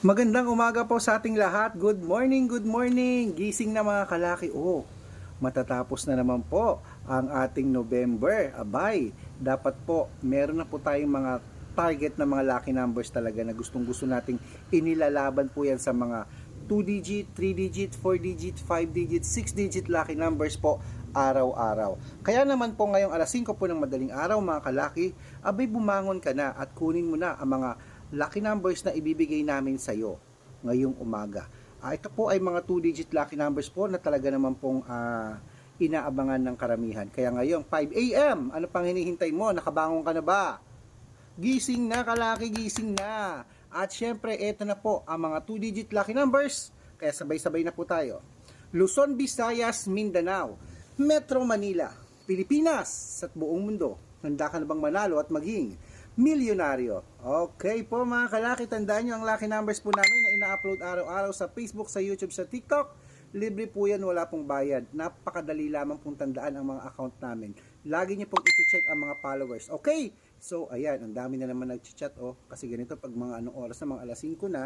Magandang umaga po sa ating lahat. Good morning, good morning. Gising na mga kalaki. Oh, matatapos na naman po ang ating November. Abay, dapat po meron na po tayong mga target na mga lucky numbers talaga na gustong gusto nating inilalaban po yan sa mga 2 digit, 3 digit, 4 digit, 5 digit, 6 digit lucky numbers po araw-araw. Kaya naman po ngayong alas 5 po ng madaling araw mga kalaki, abay bumangon ka na at kunin mo na ang mga lucky numbers na ibibigay namin sa iyo ngayong umaga. Ah, ito po ay mga 2-digit lucky numbers po na talaga naman pong ah, inaabangan ng karamihan. Kaya ngayong 5 a.m., ano pang hinihintay mo? Nakabangon ka na ba? Gising na kalaki, gising na. At syempre, ito na po ang mga 2-digit lucky numbers. Kaya sabay-sabay na po tayo. Luzon, Visayas, Mindanao, Metro Manila, Pilipinas, at buong mundo. Handa ka na bang manalo at maging milyonaryo? Okay po mga kalaki, tandaan nyo ang lucky numbers po namin na ina-upload araw-araw sa Facebook, sa YouTube, sa TikTok. Libre po yan, wala pong bayad. Napakadali lamang pong tandaan ang mga account namin. Lagi nyo pong iti-check ang mga followers. Okay? So, ayan, ang dami na naman nag-chat, oh. Kasi ganito, pag mga anong oras na, mga alas 5 na,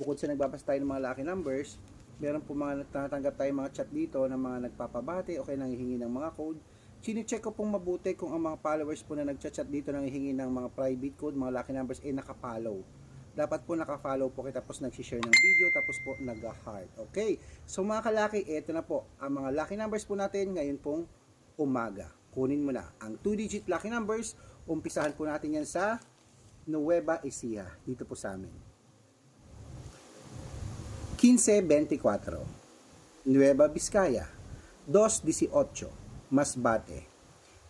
bukod sa nagbabasa tayo ng mga lucky numbers, meron po mga natatanggap tayo mga chat dito ng mga nagpapabati o kaya nanghihingi ng mga code. Chine-check ko pong mabuti kung ang mga followers po na nagchat-chat dito nanghihingi ng mga private code, mga lucky numbers, eh nakapollow. Dapat po nakafollow po kayo tapos nag-share ng video tapos po nag-heart. Okay? So mga kalaki, eto na po ang mga lucky numbers po natin ngayon pong umaga. Kunin mo na ang 2-digit lucky numbers. Umpisahan po natin yan sa Nueva Ecija dito po sa amin. 1524 Nueva Vizcaya 218 Masbate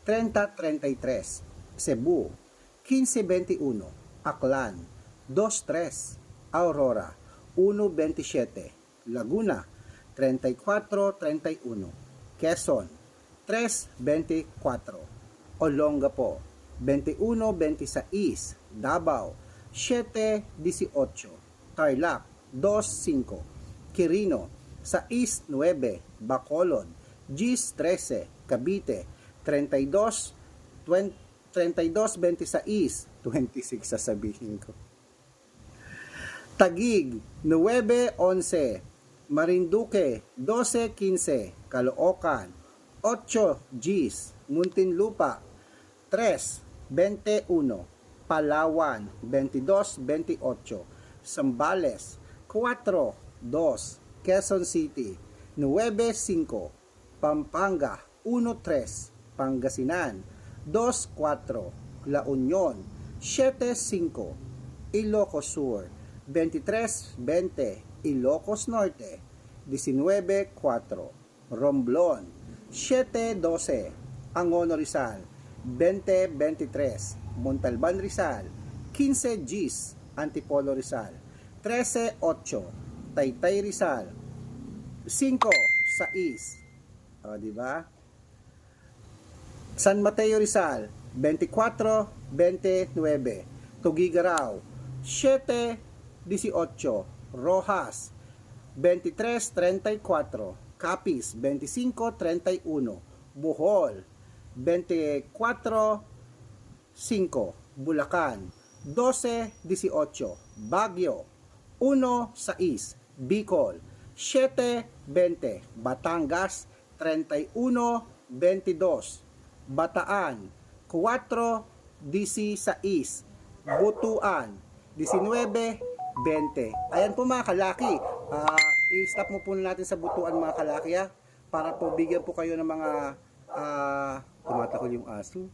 3033 Cebu 1521 Aklan 23 Aurora 127 Laguna 3431 Quezon 324 Olongapo 2126 Davao 718 Tarlac 25 Quirino 6-9 Bacolod Gis 13 Cavite 32 20, 32 26 26 sasabihin ko. Tagig 9-11 Marinduque 12-15 Caloocan 8 Gis Muntinlupa 3-21 Palawan 22-28 Zambales 4-2 Quezon City 9-5 Pampanga 1-3 Pangasinan 2-4 La Union 7-5 Ilocos Sur 23-20 Ilocos Norte 19-4 Romblon 7-12 Angono Rizal 20-23 Montalban Rizal 15 Gis Antipolo Rizal 13-8 Taytay Rizal 5 sa East o di ba? San Mateo Rizal 24-29 Tugigaraw 7-18 Rojas 23-34 Capiz 25-31 Bohol 24-5 Bulacan 12-18 Baguio 1-6 Bicol 7-20 Batangas 31-22 Bataan 4 16 Butuan 19 20 Ayan po mga kalaki. Ah, i-stop mo po natin sa butuan mga kalaki ha para po bigyan po kayo ng mga ah, tumatakol yung aso.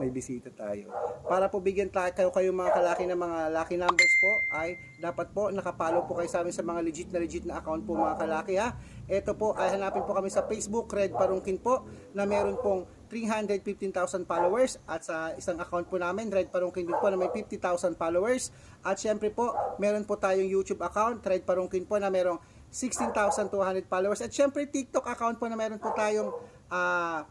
May bisita tayo. Para po bigyan tayo kayo, kayo mga kalaki ng mga lucky numbers po ay dapat po nakapollow po kayo sa amin sa mga legit na legit na account po mga kalaki ha? Ito po ay hanapin po kami sa Facebook Red Parungkin po na meron pong 315,000 followers. At sa isang account po namin Red Parungkin din po na may 50,000 followers. At syempre po meron po tayong YouTube account Red Parungkin po na merong 16,200 followers. At syempre TikTok account po na meron po tayong ah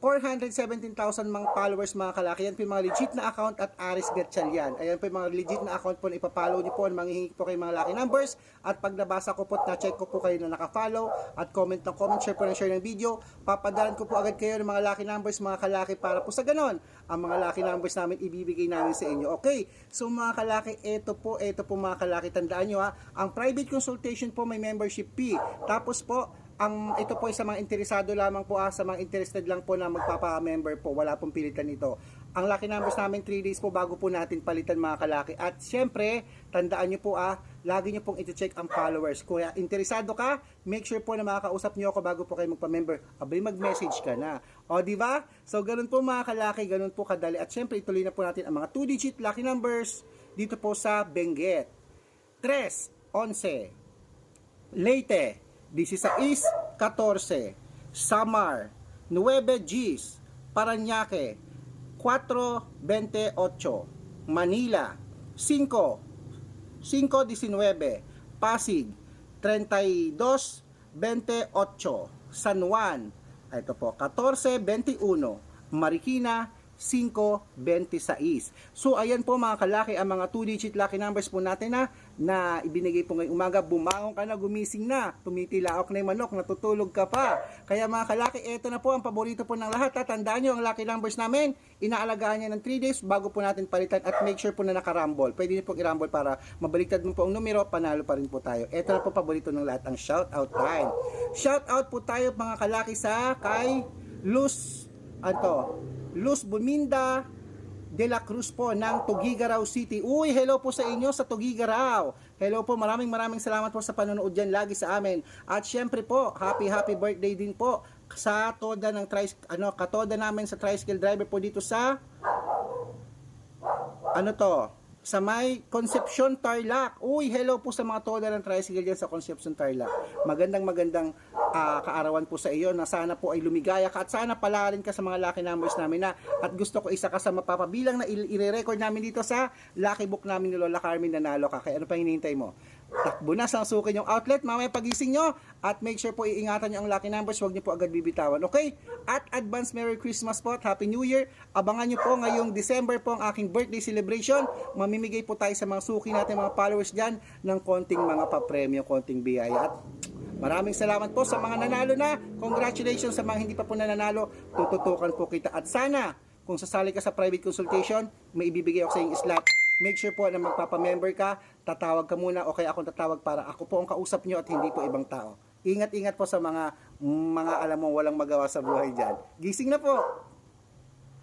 417,000 mga followers mga kalaki. Yan po yung mga legit na account at Aris Gatchal yan. Ayan po yung mga legit na account po na ipapollow niyo po. Manghihingi po kayo mga lucky numbers. At pag nabasa ko po at na-check ko po kayo na nakafollow at comment ng comment, share po ng share ng video, papadalan ko po agad kayo ng mga lucky numbers mga kalaki para po sa ganon. Ang mga lucky numbers namin ibibigay namin sa inyo. Okay, so mga kalaki, ito po, ito po mga kalaki, tandaan nyo ha, ang private consultation po may membership fee. Tapos po, ang ito po ay sa mga interesado lamang po ah, sa mga interested lang po na magpapa-member po, wala pong pilitan ito. Ang lucky numbers namin 3 days po bago po natin palitan mga kalaki. At syempre, tandaan nyo po ah, lagi nyo pong iti-check ang followers. Ah, interesado ka, make sure po na makakausap nyo ako bago po kayo magpa-member. Abay, mag-message ka na. O, di ba? So, ganun po mga kalaki, ganun po kadali. At syempre, ituloy na po natin ang mga 2-digit lucky numbers dito po sa Benguet. 3, 11, Leyte, 16, 14, Samar, 9 Gs, Paranaque, 4, 28, Manila, 5, 5, 19, Pasig, 32, 28, San Juan, ah, ito po, 14, 21, Marikina, 526. So ayan po mga kalaki ang mga 2-digit lucky numbers po natin na na ibinigay po ngayong umaga. Bumangon ka na, gumising na, tumitilaok na yung manok, natutulog ka pa. Kaya mga kalaki, ito na po ang paborito po ng lahat. Tatandaan nyo ang lucky numbers namin. Inaalagaan niya ng 3 days bago po natin palitan at make sure po na nakarambol. Pwede niyo pong irambol para mabaliktad mo po ang numero, panalo pa rin po tayo. Ito na po paborito ng lahat, ang shout out time. Shout out po tayo mga kalaki sa kay Luz, ano Luz Buminda de la Cruz po ng Tugigaraw City. Uy, hello po sa inyo sa Tugigaraw. Hello po, maraming maraming salamat po sa panonood dyan lagi sa amin. At syempre po, happy happy birthday din po sa toda ng tris ano, katoda namin sa tricycle driver po dito sa ano to, sa may Concepcion Tarlac. Uy, hello po sa mga toda ng tricycle dyan sa Concepcion Tarlac. Magandang magandang ah, kaarawan po sa iyo na sana po ay lumigaya ka at sana palarin ka sa mga lucky numbers namin na at gusto ko isa ka sa mapapabilang na i-record namin dito sa lucky book namin ni Lola Carmen nanalo ka. Kaya ano pa hinihintay mo? Takbo na, sangsukin yung outlet, mamaya pagising nyo, at make sure po iingatan nyo ang lucky numbers, huwag nyo po agad bibitawan, okay? At advance Merry Christmas po at Happy New Year. Abangan nyo po ngayong December po ang aking birthday celebration. Mamimigay po tayo sa mga suki natin, mga followers dyan, ng konting mga papremyo, konting biyaya. At Maraming salamat po sa mga nanalo na. Congratulations sa mga hindi pa po nananalo. Tututukan po kita. At sana, kung sasali ka sa private consultation, may ibibigay ako sa iyong slot. Make sure po na magpapamember ka, tatawag ka muna o kaya akong tatawag para ako po ang kausap nyo at hindi po ibang tao. Ingat-ingat po sa mga mga alam mo walang magawa sa buhay dyan. Gising na po!